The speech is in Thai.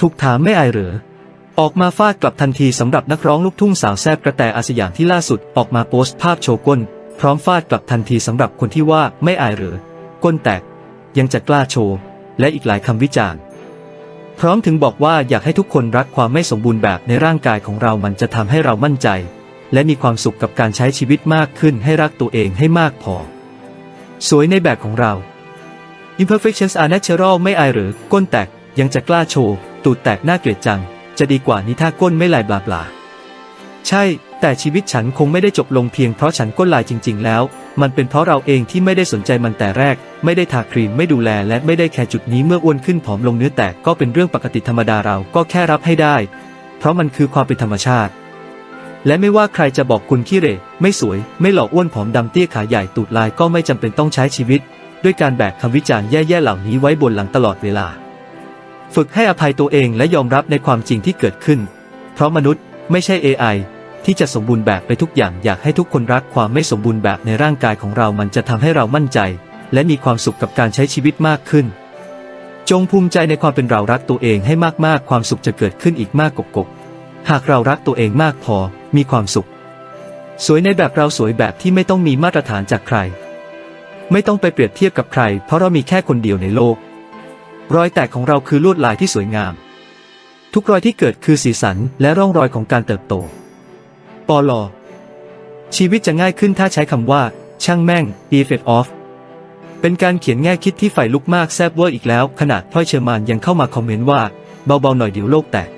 ถูกถามไม่อายเหรอ ออกมาฟาดกลับทันทีสำหรับนักร้องลูกทุ่งสาวแซ่บกระแตอาสยามที่ล่าสุดออกมาโพสต์ภาพโชว์ก้น พร้อมฟาดกลับทันทีสำหรับคนที่ว่าไม่อายเหรอ ก้นแตก ยังจะกล้าโชว์ และอีกหลายคำวิจารณ์ พร้อมถึงบอกว่าอยากให้ทุกคนรักความไม่สมบูรณ์แบบในร่างกายของเรามันจะทำให้เรามั่นใจ และมีความสุขกับการใช้ชีวิตมากขึ้นให้รักตัวเองให้มากพอ สวยในแบบของเรา imperfections are natural ไม่อายหรือ ก้นแตก ยังจะกล้าโชว์ ตูดแตกน่าเกลียดจัง จะดีกว่านี้ถ้าก้นไม่ลายบลาบลาใช่ แต่ชีวิตฉันคงไม่ได้จบลงเพียงเพราะฉันก้นลายจริง ๆ แล้ว มันเป็นเพราะเราเองที่ไม่ได้สนใจมันแต่แรก ไม่ได้ทาครีมไม่ดูแลและไม่ได้แคร์จุดนี้เมื่ออ้วนขึ้นผอมลงเนื้อแตกก็เป็นเรื่องปกติธรรมดาเราก็แค่รับให้ได้ เพราะมันคือความเป็นธรรมชาติ และไม่ว่าใครจะบอกคุณขี้เหร่ไม่สวย ไม่หล่ออ้วนผอมดำเตี้ยขาใหญ่ตูดลายก็ไม่จำเป็นต้องใช้ชีวิต ด้วยการแบกคำวิจารณ์แย่ๆเหล่านี้ไว้บนหลังตลอดเวลา ฝึกให้อภัยตัวเองและยอมรับในความจริงที่เกิดขึ้น เพราะมนุษย์ไม่ใช่ AI ที่จะสมบูรณ์แบบไปทุกอย่างอยากให้ทุกคนรักความไม่สมบูรณ์แบบในร่างกายของเรามันจะทำให้เรามั่นใจ และมีความสุขกับการใช้ชีวิตมากขึ้น จงภูมิใจในความเป็นเรารักตัวเองให้มากๆ ความสุขจะเกิดขึ้นอีกมากกกๆหากเรารักตัวเองมากพอ มีความสุข สวยในแบบเราสวยแบบที่ไม่ต้องมีมาตรฐานจากใคร ไม่ต้องไปเปรียบเทียบกับใคร เพราะเรามีแค่คนเดียวในโลก รอยแตกของเราคือลวดลายที่สวยงาม ทุกรอยที่เกิดคือสีสันและร่องรอยของการเติบโต ปอลอ ชีวิตจะง่ายขึ้นถ้าใช้คำว่า ช่างแม่ง effect off เป็นการเขียนแง่คิดที่ฝ่ลุกมากแซบเวอร์อีกแล้ว ขนาดพ่อยเชอร์มานยังเข้ามาคอมเมนต์ว่า เบาๆหน่อยเดี๋ยวโลกแตก